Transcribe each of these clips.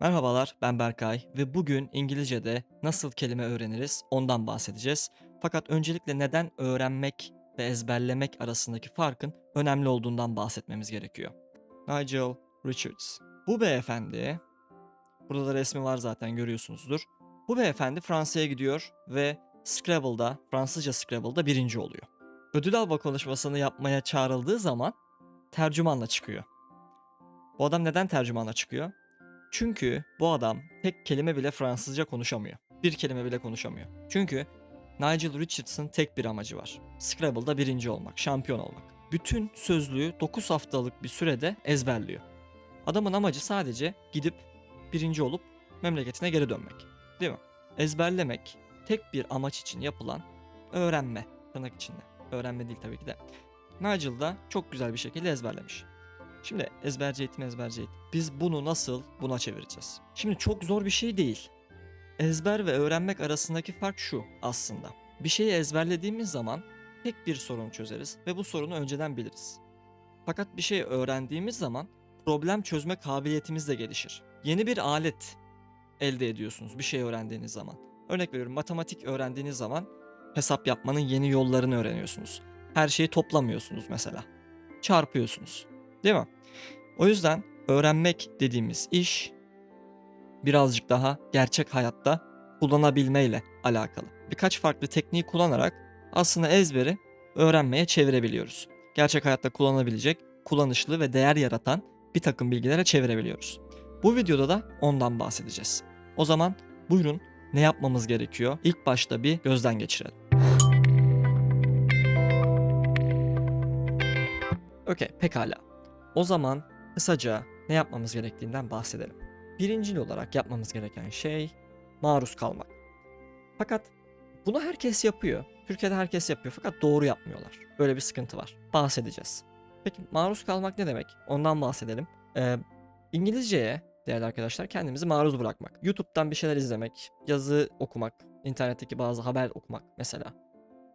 Merhabalar, ben Berkay ve bugün İngilizce'de nasıl kelime öğreniriz ondan bahsedeceğiz. Fakat öncelikle neden öğrenmek ve ezberlemek arasındaki farkın önemli olduğundan bahsetmemiz gerekiyor. Nigel Richards. Bu beyefendi, burada da resmi var zaten görüyorsunuzdur. Bu beyefendi Fransa'ya gidiyor ve Scrabble'da, Fransızca Scrabble'da birinci oluyor. Ödül alma konuşmasını yapmaya çağrıldığı zaman tercümanla çıkıyor. Bu adam neden tercümanla çıkıyor? Çünkü bu adam tek kelime bile Fransızca konuşamıyor. Bir kelime bile konuşamıyor. Çünkü Nigel Richards'ın tek bir amacı var. Scrabble'da birinci olmak, şampiyon olmak. Bütün sözlüğü 9 haftalık bir sürede ezberliyor. Adamın amacı sadece gidip birinci olup memleketine geri dönmek. Değil mi? Ezberlemek tek bir amaç için yapılan öğrenme. Tırnak içinde. Öğrenme değil tabii ki de. Nigel da çok güzel bir şekilde ezberlemiş. Şimdi ezberci eğitim ezberci eğitim. Biz bunu nasıl buna çevireceğiz? Şimdi çok zor bir şey değil. Ezber ve öğrenmek arasındaki fark şu aslında. Bir şeyi ezberlediğimiz zaman tek bir sorunu çözeriz ve bu sorunu önceden biliriz. Fakat bir şey öğrendiğimiz zaman problem çözme kabiliyetimiz de gelişir. Yeni bir alet elde ediyorsunuz bir şey öğrendiğiniz zaman. Örnek veriyorum matematik öğrendiğiniz zaman hesap yapmanın yeni yollarını öğreniyorsunuz. Her şeyi toplamıyorsunuz mesela. Çarpıyorsunuz. Değil mi? O yüzden öğrenmek dediğimiz iş birazcık daha gerçek hayatta kullanabilmeyle alakalı. Birkaç farklı tekniği kullanarak aslında ezberi öğrenmeye çevirebiliyoruz. Gerçek hayatta kullanabilecek, kullanışlı ve değer yaratan bir takım bilgilere çevirebiliyoruz. Bu videoda da ondan bahsedeceğiz. O zaman buyurun ne yapmamız gerekiyor? İlk başta bir gözden geçirelim. Okey, pekala. O zaman kısaca ne yapmamız gerektiğinden bahsedelim. Birincil olarak yapmamız gereken şey maruz kalmak. Fakat bunu herkes yapıyor. Türkiye'de herkes yapıyor fakat doğru yapmıyorlar. Böyle bir sıkıntı var. Bahsedeceğiz. Peki maruz kalmak ne demek? Ondan bahsedelim. Ee, İngilizceye değerli arkadaşlar kendimizi maruz bırakmak. YouTube'dan bir şeyler izlemek, yazı okumak, internetteki bazı haber okumak mesela.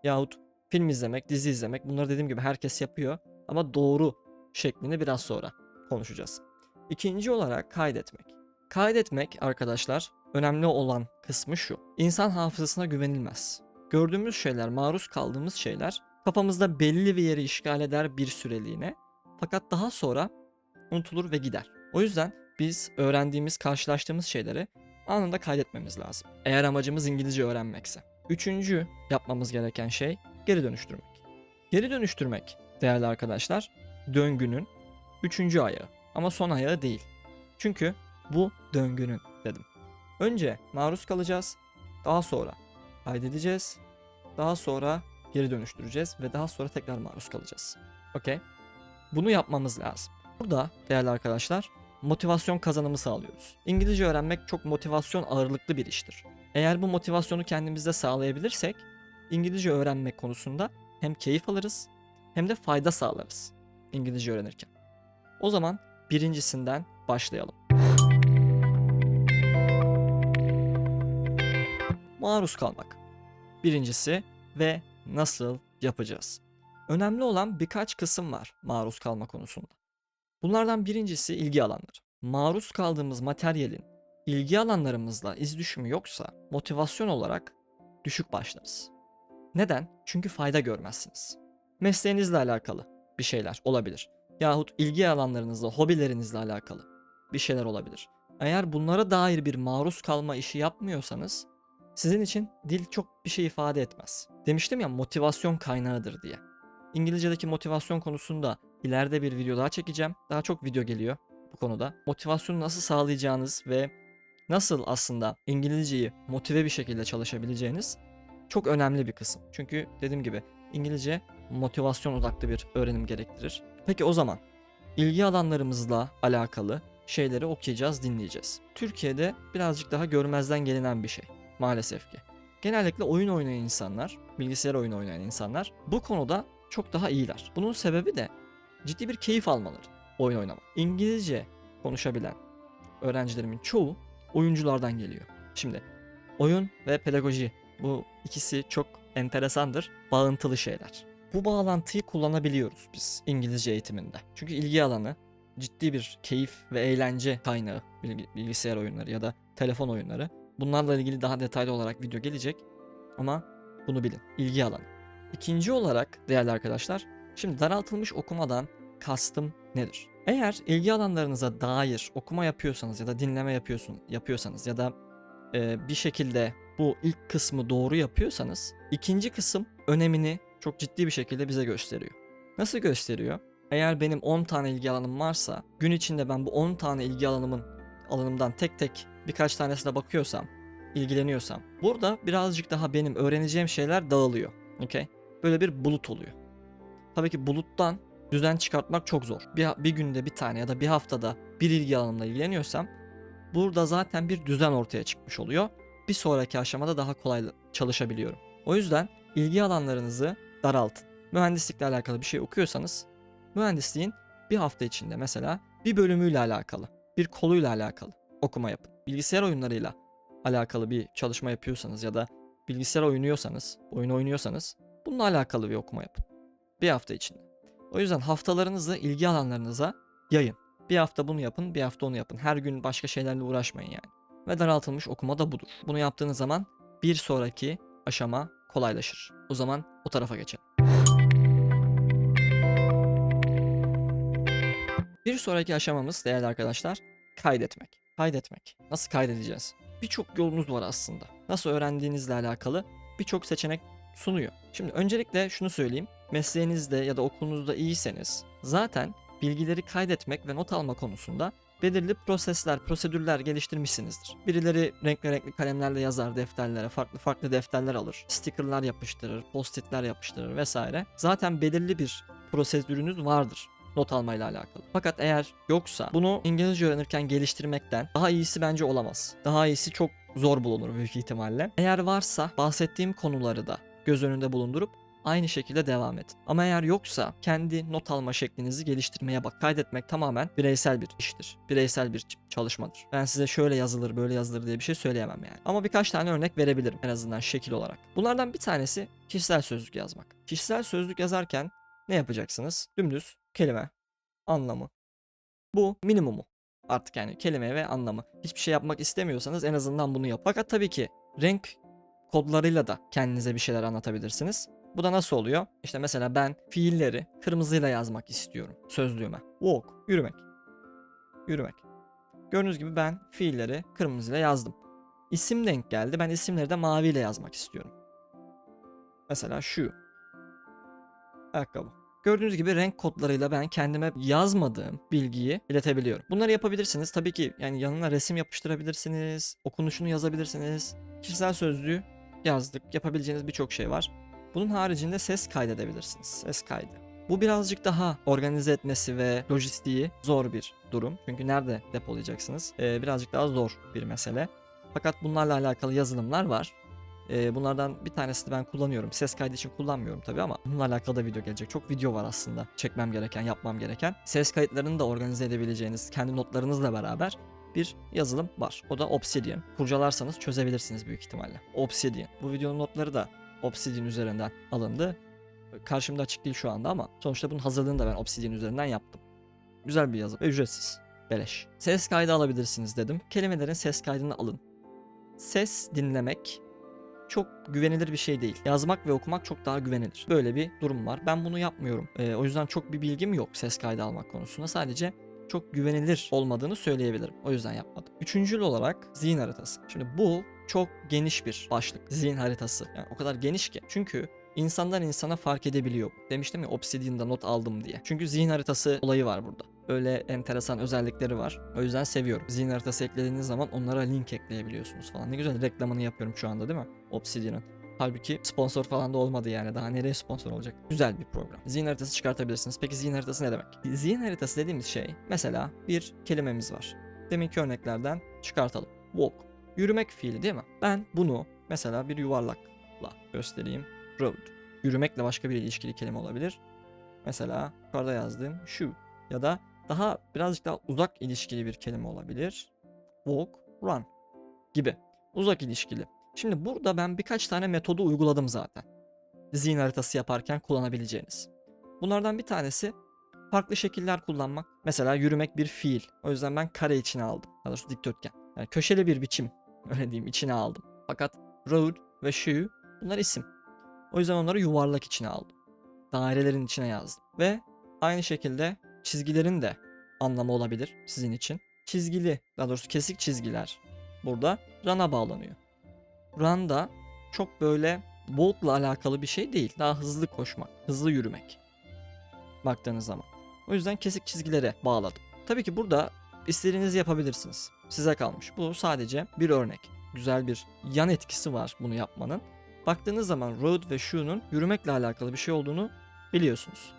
Yahut film izlemek, dizi izlemek bunları dediğim gibi herkes yapıyor ama doğru şeklini biraz sonra konuşacağız. İkinci olarak kaydetmek. Kaydetmek arkadaşlar önemli olan kısmı şu. İnsan hafızasına güvenilmez. Gördüğümüz şeyler, maruz kaldığımız şeyler kafamızda belli bir yeri işgal eder bir süreliğine. Fakat daha sonra unutulur ve gider. O yüzden biz öğrendiğimiz, karşılaştığımız şeyleri anında kaydetmemiz lazım. Eğer amacımız İngilizce öğrenmekse. Üçüncü yapmamız gereken şey geri dönüştürmek. Geri dönüştürmek değerli arkadaşlar döngünün üçüncü ayağı ama son ayağı değil. Çünkü bu döngünün dedim. Önce maruz kalacağız, daha sonra kaydedeceğiz, daha sonra geri dönüştüreceğiz ve daha sonra tekrar maruz kalacağız. Okey? Bunu yapmamız lazım. Burada değerli arkadaşlar motivasyon kazanımı sağlıyoruz. İngilizce öğrenmek çok motivasyon ağırlıklı bir iştir. Eğer bu motivasyonu kendimizde sağlayabilirsek İngilizce öğrenmek konusunda hem keyif alırız hem de fayda sağlarız İngilizce öğrenirken. O zaman birincisinden başlayalım. Maruz kalmak. Birincisi ve nasıl yapacağız? Önemli olan birkaç kısım var maruz kalma konusunda. Bunlardan birincisi ilgi alanları. Maruz kaldığımız materyalin ilgi alanlarımızla iz düşümü yoksa motivasyon olarak düşük başlarız. Neden? Çünkü fayda görmezsiniz. Mesleğinizle alakalı bir şeyler olabilir. Yahut ilgi alanlarınızla, hobilerinizle alakalı bir şeyler olabilir. Eğer bunlara dair bir maruz kalma işi yapmıyorsanız sizin için dil çok bir şey ifade etmez. Demiştim ya motivasyon kaynağıdır diye. İngilizce'deki motivasyon konusunda ileride bir video daha çekeceğim. Daha çok video geliyor bu konuda. Motivasyonu nasıl sağlayacağınız ve nasıl aslında İngilizceyi motive bir şekilde çalışabileceğiniz çok önemli bir kısım. Çünkü dediğim gibi İngilizce motivasyon odaklı bir öğrenim gerektirir. Peki o zaman ilgi alanlarımızla alakalı şeyleri okuyacağız, dinleyeceğiz. Türkiye'de birazcık daha görmezden gelinen bir şey maalesef ki. Genellikle oyun oynayan insanlar, bilgisayar oyunu oynayan insanlar bu konuda çok daha iyiler. Bunun sebebi de ciddi bir keyif almaları oyun oynamak. İngilizce konuşabilen öğrencilerimin çoğu oyunculardan geliyor. Şimdi oyun ve pedagoji bu ikisi çok enteresandır, bağıntılı şeyler. Bu bağlantıyı kullanabiliyoruz biz İngilizce eğitiminde. Çünkü ilgi alanı ciddi bir keyif ve eğlence kaynağı bilgi- bilgisayar oyunları ya da telefon oyunları. Bunlarla ilgili daha detaylı olarak video gelecek ama bunu bilin. İlgi alanı. İkinci olarak değerli arkadaşlar, şimdi daraltılmış okumadan kastım nedir? Eğer ilgi alanlarınıza dair okuma yapıyorsanız ya da dinleme yapıyorsun yapıyorsanız ya da e, bir şekilde bu ilk kısmı doğru yapıyorsanız ikinci kısım önemini çok ciddi bir şekilde bize gösteriyor. Nasıl gösteriyor? Eğer benim 10 tane ilgi alanım varsa gün içinde ben bu 10 tane ilgi alanımın alanımdan tek tek birkaç tanesine bakıyorsam, ilgileniyorsam burada birazcık daha benim öğreneceğim şeyler dağılıyor. Okay? Böyle bir bulut oluyor. Tabii ki buluttan düzen çıkartmak çok zor. Bir, bir günde bir tane ya da bir haftada bir ilgi alanımla ilgileniyorsam burada zaten bir düzen ortaya çıkmış oluyor. Bir sonraki aşamada daha kolay çalışabiliyorum. O yüzden ilgi alanlarınızı daraltın. Mühendislikle alakalı bir şey okuyorsanız mühendisliğin bir hafta içinde mesela bir bölümüyle alakalı, bir koluyla alakalı okuma yapın. Bilgisayar oyunlarıyla alakalı bir çalışma yapıyorsanız ya da bilgisayar oynuyorsanız, oyun oynuyorsanız bununla alakalı bir okuma yapın. Bir hafta içinde. O yüzden haftalarınızı ilgi alanlarınıza yayın. Bir hafta bunu yapın, bir hafta onu yapın. Her gün başka şeylerle uğraşmayın yani. Ve daraltılmış okuma da budur. Bunu yaptığınız zaman bir sonraki aşama kolaylaşır. O zaman o tarafa geçelim. Bir sonraki aşamamız değerli arkadaşlar kaydetmek. Kaydetmek. Nasıl kaydedeceğiz? Birçok yolunuz var aslında. Nasıl öğrendiğinizle alakalı birçok seçenek sunuyor. Şimdi öncelikle şunu söyleyeyim. Mesleğinizde ya da okulunuzda iyiyseniz zaten bilgileri kaydetmek ve not alma konusunda belirli prosesler, prosedürler geliştirmişsinizdir. Birileri renkli renkli kalemlerle yazar defterlere, farklı farklı defterler alır, stickerlar yapıştırır, postitler yapıştırır vesaire. Zaten belirli bir prosedürünüz vardır not almayla alakalı. Fakat eğer yoksa bunu İngilizce öğrenirken geliştirmekten daha iyisi bence olamaz. Daha iyisi çok zor bulunur büyük ihtimalle. Eğer varsa bahsettiğim konuları da göz önünde bulundurup aynı şekilde devam edin. Ama eğer yoksa kendi not alma şeklinizi geliştirmeye bak. Kaydetmek tamamen bireysel bir iştir. Bireysel bir çalışmadır. Ben size şöyle yazılır böyle yazılır diye bir şey söyleyemem yani. Ama birkaç tane örnek verebilirim en azından şekil olarak. Bunlardan bir tanesi kişisel sözlük yazmak. Kişisel sözlük yazarken ne yapacaksınız? Dümdüz kelime, anlamı. Bu minimumu. Artık yani kelime ve anlamı. Hiçbir şey yapmak istemiyorsanız en azından bunu yap. Fakat tabii ki renk kodlarıyla da kendinize bir şeyler anlatabilirsiniz. Bu da nasıl oluyor? İşte mesela ben fiilleri kırmızıyla yazmak istiyorum sözlüğüme. Walk, yürümek. Yürümek. Gördüğünüz gibi ben fiilleri kırmızıyla yazdım. İsim denk geldi. Ben isimleri de maviyle yazmak istiyorum. Mesela şu. Ayakkabı. Gördüğünüz gibi renk kodlarıyla ben kendime yazmadığım bilgiyi iletebiliyorum. Bunları yapabilirsiniz. Tabii ki yani yanına resim yapıştırabilirsiniz. Okunuşunu yazabilirsiniz. Kişisel sözlüğü yazdık. Yapabileceğiniz birçok şey var. Bunun haricinde ses kaydedebilirsiniz. Ses kaydı. Bu birazcık daha organize etmesi ve lojistiği zor bir durum. Çünkü nerede depolayacaksınız? Ee, birazcık daha zor bir mesele. Fakat bunlarla alakalı yazılımlar var. Ee, bunlardan bir tanesini ben kullanıyorum. Ses kaydı için kullanmıyorum tabii ama bununla alakalı da video gelecek. Çok video var aslında çekmem gereken, yapmam gereken. Ses kayıtlarını da organize edebileceğiniz, kendi notlarınızla beraber bir yazılım var. O da Obsidian. Kurcalarsanız çözebilirsiniz büyük ihtimalle. Obsidian. Bu videonun notları da Obsidian üzerinden alındı. Karşımda açık değil şu anda ama sonuçta bunun hazırlığını da ben Obsidian üzerinden yaptım. Güzel bir yazılım ve ücretsiz. Beleş. Ses kaydı alabilirsiniz dedim. Kelimelerin ses kaydını alın. Ses dinlemek çok güvenilir bir şey değil. Yazmak ve okumak çok daha güvenilir. Böyle bir durum var. Ben bunu yapmıyorum. Ee, o yüzden çok bir bilgim yok ses kaydı almak konusunda. Sadece çok güvenilir olmadığını söyleyebilirim. O yüzden yapmadım. Üçüncül olarak zihin haritası. Şimdi bu çok geniş bir başlık. Zihin haritası. Yani o kadar geniş ki. Çünkü insandan insana fark edebiliyor. Demiştim ya Obsidian'da not aldım diye. Çünkü zihin haritası olayı var burada. Öyle enteresan özellikleri var. O yüzden seviyorum. Zihin haritası eklediğiniz zaman onlara link ekleyebiliyorsunuz falan. Ne güzel reklamını yapıyorum şu anda değil mi? Obsidian'ın. Halbuki sponsor falan da olmadı yani. Daha nereye sponsor olacak? Güzel bir program. Zihin haritası çıkartabilirsiniz. Peki zihin haritası ne demek? Zihin haritası dediğimiz şey mesela bir kelimemiz var. Deminki örneklerden çıkartalım. Walk. Yürümek fiili değil mi? Ben bunu mesela bir yuvarlakla göstereyim. Road. Yürümekle başka bir ilişkili kelime olabilir. Mesela yukarıda yazdığım şu ya da daha birazcık daha uzak ilişkili bir kelime olabilir. Walk, run gibi. Uzak ilişkili. Şimdi burada ben birkaç tane metodu uyguladım zaten. Zihin haritası yaparken kullanabileceğiniz. Bunlardan bir tanesi farklı şekiller kullanmak. Mesela yürümek bir fiil. O yüzden ben kare içine aldım. Daha doğrusu dikdörtgen. Yani köşeli bir biçim. Öyle diyeyim içine aldım. Fakat road ve shoe bunlar isim. O yüzden onları yuvarlak içine aldım. Dairelerin içine yazdım. Ve aynı şekilde çizgilerin de anlamı olabilir sizin için. Çizgili, daha doğrusu kesik çizgiler burada run'a bağlanıyor. Run da çok böyle walk'la alakalı bir şey değil. Daha hızlı koşmak, hızlı yürümek. Baktığınız zaman. O yüzden kesik çizgilere bağladım. Tabii ki burada istediğinizi yapabilirsiniz. Size kalmış. Bu sadece bir örnek. Güzel bir yan etkisi var bunu yapmanın. Baktığınız zaman road ve shoe'nun yürümekle alakalı bir şey olduğunu biliyorsunuz.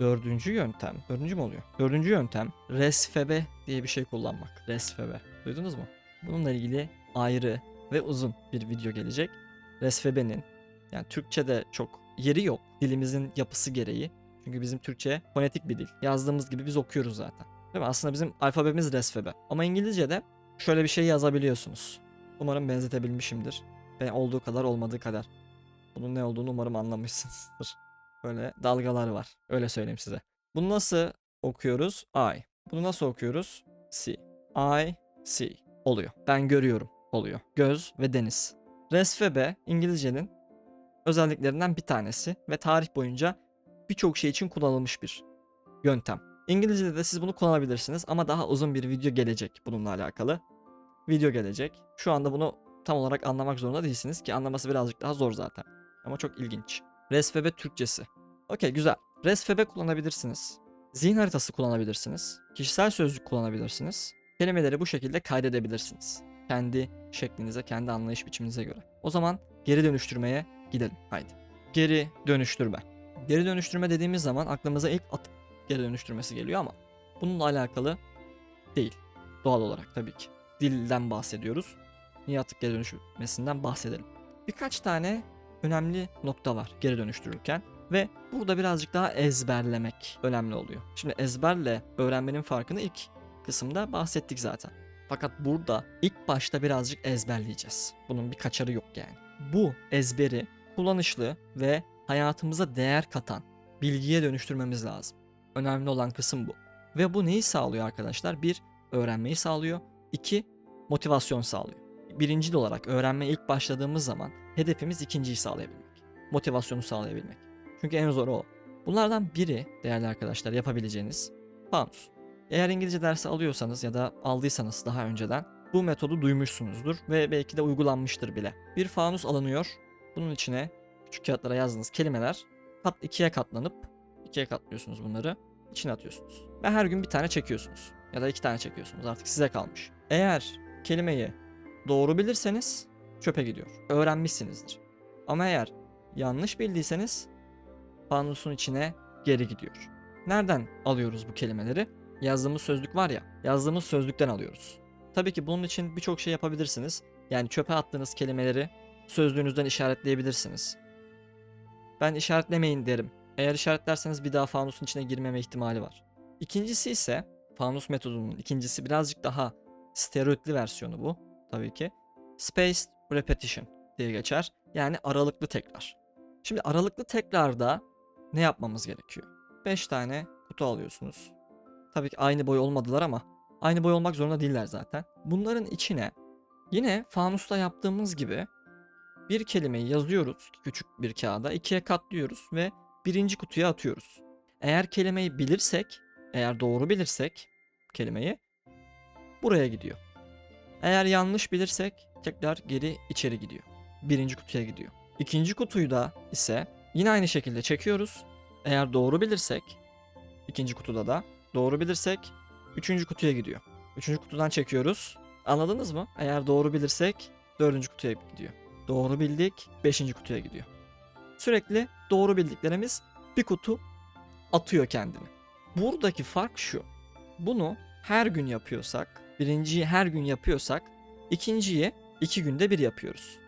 Dördüncü yöntem. Dördüncü mü oluyor? Dördüncü yöntem resfebe diye bir şey kullanmak. Resfebe. Duydunuz mu? Bununla ilgili ayrı ve uzun bir video gelecek. Resfebe'nin yani Türkçe'de çok yeri yok. Dilimizin yapısı gereği. Çünkü bizim Türkçe fonetik bir dil. Yazdığımız gibi biz okuyoruz zaten. Değil mi? Aslında bizim alfabemiz resfebe. Ama İngilizce'de şöyle bir şey yazabiliyorsunuz. Umarım benzetebilmişimdir. Ve olduğu kadar olmadığı kadar. Bunun ne olduğunu umarım anlamışsınızdır. Böyle dalgalar var. Öyle söyleyeyim size. Bunu nasıl okuyoruz? I. Bunu nasıl okuyoruz? See. I see. Oluyor. Ben görüyorum. Oluyor. Göz ve deniz. Resfebe İngilizcenin özelliklerinden bir tanesi ve tarih boyunca birçok şey için kullanılmış bir yöntem. İngilizce'de de siz bunu kullanabilirsiniz ama daha uzun bir video gelecek bununla alakalı. Video gelecek. Şu anda bunu tam olarak anlamak zorunda değilsiniz ki anlaması birazcık daha zor zaten. Ama çok ilginç. Resfebe Türkçesi. Okey güzel. Resfebe kullanabilirsiniz. Zihin haritası kullanabilirsiniz. Kişisel sözlük kullanabilirsiniz. Kelimeleri bu şekilde kaydedebilirsiniz. Kendi şeklinize, kendi anlayış biçiminize göre. O zaman geri dönüştürmeye gidelim. Haydi. Geri dönüştürme. Geri dönüştürme dediğimiz zaman aklımıza ilk atık geri dönüştürmesi geliyor ama bununla alakalı değil. Doğal olarak tabii ki. Dilden bahsediyoruz. Niye atık geri dönüştürmesinden bahsedelim. Birkaç tane önemli nokta var geri dönüştürürken ve burada birazcık daha ezberlemek önemli oluyor. Şimdi ezberle öğrenmenin farkını ilk kısımda bahsettik zaten. Fakat burada ilk başta birazcık ezberleyeceğiz. Bunun bir kaçarı yok yani. Bu ezberi kullanışlı ve hayatımıza değer katan bilgiye dönüştürmemiz lazım. Önemli olan kısım bu. Ve bu neyi sağlıyor arkadaşlar? Bir, öğrenmeyi sağlıyor. İki, motivasyon sağlıyor. Birinci olarak öğrenmeye ilk başladığımız zaman hedefimiz ikinciyi sağlayabilmek. Motivasyonu sağlayabilmek. Çünkü en zor o. Bunlardan biri değerli arkadaşlar yapabileceğiniz Fanus. Eğer İngilizce dersi alıyorsanız ya da aldıysanız daha önceden bu metodu duymuşsunuzdur ve belki de uygulanmıştır bile. Bir fanus alınıyor. Bunun içine küçük kağıtlara yazdığınız kelimeler kat ikiye katlanıp ikiye katlıyorsunuz bunları. içine atıyorsunuz. Ve her gün bir tane çekiyorsunuz. Ya da iki tane çekiyorsunuz. Artık size kalmış. Eğer kelimeyi doğru bilirseniz çöpe gidiyor. Öğrenmişsinizdir. Ama eğer yanlış bildiyseniz fanusun içine geri gidiyor. Nereden alıyoruz bu kelimeleri? Yazdığımız sözlük var ya, yazdığımız sözlükten alıyoruz. Tabii ki bunun için birçok şey yapabilirsiniz. Yani çöpe attığınız kelimeleri sözlüğünüzden işaretleyebilirsiniz. Ben işaretlemeyin derim. Eğer işaretlerseniz bir daha fanusun içine girmeme ihtimali var. İkincisi ise fanus metodunun ikincisi birazcık daha steroidli versiyonu bu tabii ki. Spaced repetition diye geçer. Yani aralıklı tekrar. Şimdi aralıklı tekrarda ne yapmamız gerekiyor? 5 tane kutu alıyorsunuz. Tabii ki aynı boy olmadılar ama aynı boy olmak zorunda değiller zaten. Bunların içine yine fanusta yaptığımız gibi bir kelimeyi yazıyoruz küçük bir kağıda ikiye katlıyoruz ve birinci kutuya atıyoruz. Eğer kelimeyi bilirsek, eğer doğru bilirsek kelimeyi buraya gidiyor. Eğer yanlış bilirsek tekrar geri içeri gidiyor. Birinci kutuya gidiyor. İkinci kutuyu da ise yine aynı şekilde çekiyoruz. Eğer doğru bilirsek ikinci kutuda da doğru bilirsek üçüncü kutuya gidiyor. Üçüncü kutudan çekiyoruz. Anladınız mı? Eğer doğru bilirsek dördüncü kutuya gidiyor. Doğru bildik beşinci kutuya gidiyor. Sürekli doğru bildiklerimiz bir kutu atıyor kendini. Buradaki fark şu. Bunu her gün yapıyorsak, birinciyi her gün yapıyorsak, ikinciyi iki günde bir yapıyoruz.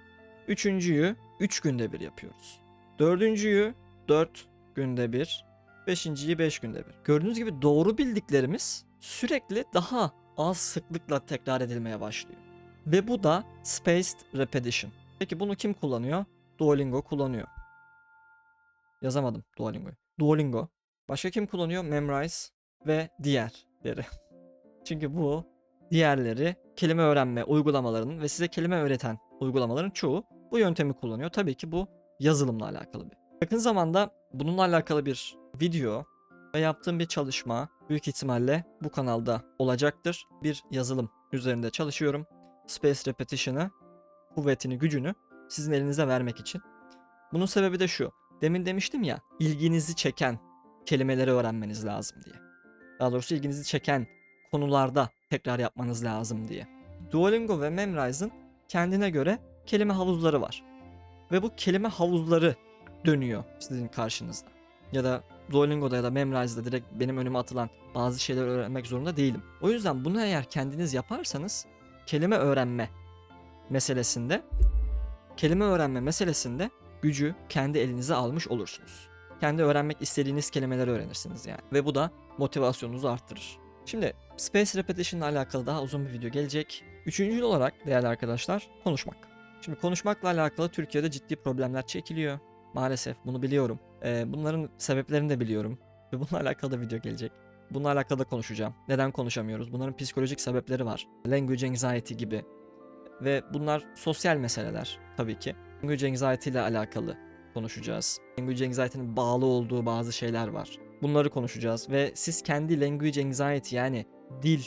Üçüncüyü üç günde bir yapıyoruz. Dördüncüyü dört günde bir, beşinciyi beş günde bir. Gördüğünüz gibi doğru bildiklerimiz sürekli daha az sıklıkla tekrar edilmeye başlıyor. Ve bu da spaced repetition. Peki bunu kim kullanıyor? Duolingo kullanıyor. Yazamadım Duolingo'yu. Duolingo Başka kim kullanıyor? Memrise ve diğerleri. Çünkü bu diğerleri kelime öğrenme uygulamalarının ve size kelime öğreten uygulamaların çoğu bu yöntemi kullanıyor. Tabii ki bu yazılımla alakalı bir. Yakın zamanda bununla alakalı bir video ve yaptığım bir çalışma büyük ihtimalle bu kanalda olacaktır. Bir yazılım üzerinde çalışıyorum. Space Repetition'ı, kuvvetini, gücünü sizin elinize vermek için. Bunun sebebi de şu. Demin demiştim ya, ilginizi çeken kelimeleri öğrenmeniz lazım diye. Daha doğrusu ilginizi çeken konularda tekrar yapmanız lazım diye. Duolingo ve Memrise'ın kendine göre kelime havuzları var. Ve bu kelime havuzları dönüyor sizin karşınızda. Ya da Duolingo'da ya da Memrise'da direkt benim önüme atılan bazı şeyler öğrenmek zorunda değilim. O yüzden bunu eğer kendiniz yaparsanız kelime öğrenme meselesinde kelime öğrenme meselesinde gücü kendi elinize almış olursunuz. Kendi öğrenmek istediğiniz kelimeleri öğrenirsiniz yani. Ve bu da motivasyonunuzu arttırır. Şimdi Space Repetition ile alakalı daha uzun bir video gelecek. Üçüncü olarak değerli arkadaşlar konuşmak. Şimdi konuşmakla alakalı Türkiye'de ciddi problemler çekiliyor. Maalesef bunu biliyorum. Ee, bunların sebeplerini de biliyorum. Ve bununla alakalı da video gelecek. Bununla alakalı da konuşacağım. Neden konuşamıyoruz? Bunların psikolojik sebepleri var. Language anxiety gibi. Ve bunlar sosyal meseleler tabii ki. Language anxiety ile alakalı konuşacağız. Language anxiety'nin bağlı olduğu bazı şeyler var. Bunları konuşacağız ve siz kendi language anxiety yani dil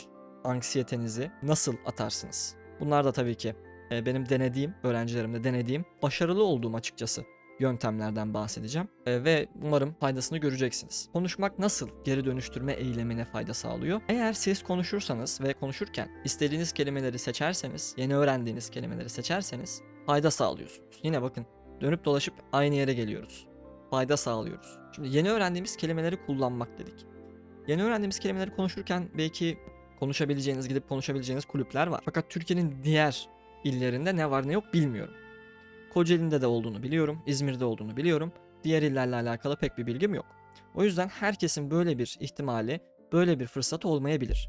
anksiyetenizi nasıl atarsınız? Bunlar da tabii ki e, benim denediğim, öğrencilerimde denediğim, başarılı olduğum açıkçası yöntemlerden bahsedeceğim E, ve umarım faydasını göreceksiniz. Konuşmak nasıl geri dönüştürme eylemine fayda sağlıyor? Eğer siz konuşursanız ve konuşurken istediğiniz kelimeleri seçerseniz, yeni öğrendiğiniz kelimeleri seçerseniz fayda sağlıyorsunuz. Yine bakın dönüp dolaşıp aynı yere geliyoruz. Fayda sağlıyoruz. Şimdi yeni öğrendiğimiz kelimeleri kullanmak dedik. Yeni öğrendiğimiz kelimeleri konuşurken belki konuşabileceğiniz, gidip konuşabileceğiniz kulüpler var. Fakat Türkiye'nin diğer illerinde ne var ne yok bilmiyorum. Kocaeli'nde de olduğunu biliyorum, İzmir'de olduğunu biliyorum. Diğer illerle alakalı pek bir bilgim yok. O yüzden herkesin böyle bir ihtimali, böyle bir fırsat olmayabilir.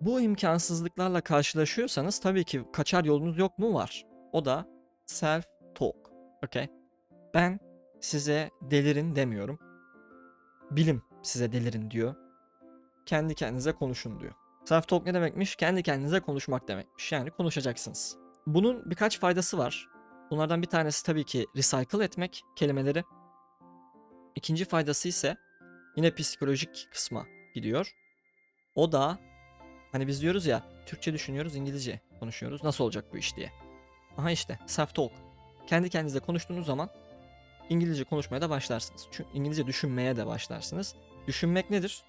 Bu imkansızlıklarla karşılaşıyorsanız tabii ki kaçar yolunuz yok mu var. O da self talk. Okay? Ben size delirin demiyorum. Bilim size delirin diyor. Kendi kendinize konuşun diyor. Self talk ne demekmiş? Kendi kendinize konuşmak demekmiş. Yani konuşacaksınız. Bunun birkaç faydası var. Bunlardan bir tanesi tabii ki recycle etmek kelimeleri. İkinci faydası ise yine psikolojik kısma gidiyor. O da hani biz diyoruz ya Türkçe düşünüyoruz İngilizce konuşuyoruz. Nasıl olacak bu iş diye. Aha işte self talk. Kendi kendinize konuştuğunuz zaman İngilizce konuşmaya da başlarsınız. Çünkü İngilizce düşünmeye de başlarsınız. Düşünmek nedir?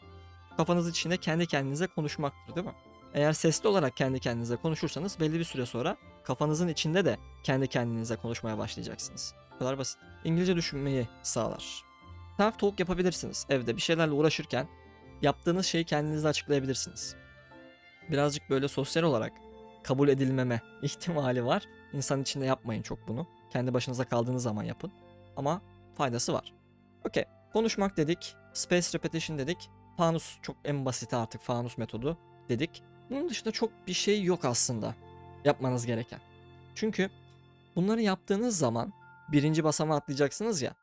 Kafanız içinde kendi kendinize konuşmaktır değil mi? Eğer sesli olarak kendi kendinize konuşursanız belli bir süre sonra kafanızın içinde de kendi kendinize konuşmaya başlayacaksınız. Bu kadar basit. İngilizce düşünmeyi sağlar. Self talk yapabilirsiniz. Evde bir şeylerle uğraşırken yaptığınız şeyi kendinize açıklayabilirsiniz. Birazcık böyle sosyal olarak kabul edilmeme ihtimali var. İnsan içinde yapmayın çok bunu. Kendi başınıza kaldığınız zaman yapın. Ama faydası var. Okey. Konuşmak dedik. Space repetition dedik. Fanus çok en basiti artık fanus metodu dedik. Bunun dışında çok bir şey yok aslında yapmanız gereken. Çünkü bunları yaptığınız zaman birinci basamağı atlayacaksınız ya.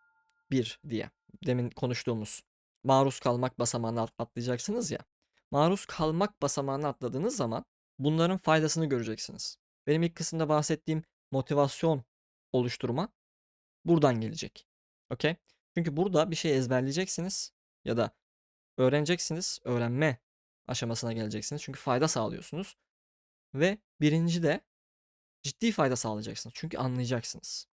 Bir diye. Demin konuştuğumuz maruz kalmak basamağını at- atlayacaksınız ya. Maruz kalmak basamağını atladığınız zaman bunların faydasını göreceksiniz. Benim ilk kısımda bahsettiğim motivasyon oluşturma buradan gelecek. Okey? Çünkü burada bir şey ezberleyeceksiniz ya da öğreneceksiniz. Öğrenme aşamasına geleceksiniz. Çünkü fayda sağlıyorsunuz. Ve birinci de ciddi fayda sağlayacaksınız. Çünkü anlayacaksınız.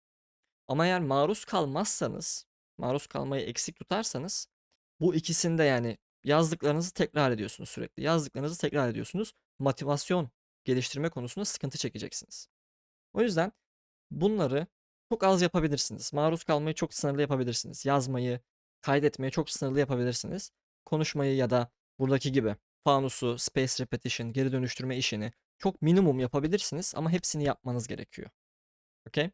Ama eğer maruz kalmazsanız, maruz kalmayı eksik tutarsanız bu ikisinde yani yazdıklarınızı tekrar ediyorsunuz sürekli. Yazdıklarınızı tekrar ediyorsunuz. Motivasyon geliştirme konusunda sıkıntı çekeceksiniz. O yüzden bunları çok az yapabilirsiniz. Maruz kalmayı çok sınırlı yapabilirsiniz. Yazmayı, kaydetmeyi çok sınırlı yapabilirsiniz. Konuşmayı ya da buradaki gibi fanusu, space repetition, geri dönüştürme işini çok minimum yapabilirsiniz ama hepsini yapmanız gerekiyor. Okey?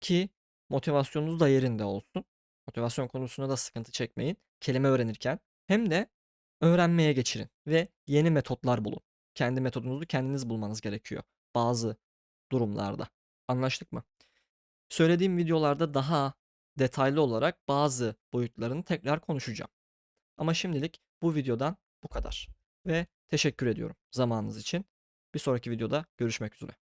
Ki motivasyonunuz da yerinde olsun. Motivasyon konusunda da sıkıntı çekmeyin. Kelime öğrenirken hem de öğrenmeye geçirin ve yeni metotlar bulun. Kendi metodunuzu kendiniz bulmanız gerekiyor bazı durumlarda. Anlaştık mı? Söylediğim videolarda daha detaylı olarak bazı boyutlarını tekrar konuşacağım. Ama şimdilik bu videodan bu kadar. Ve teşekkür ediyorum zamanınız için. Bir sonraki videoda görüşmek üzere.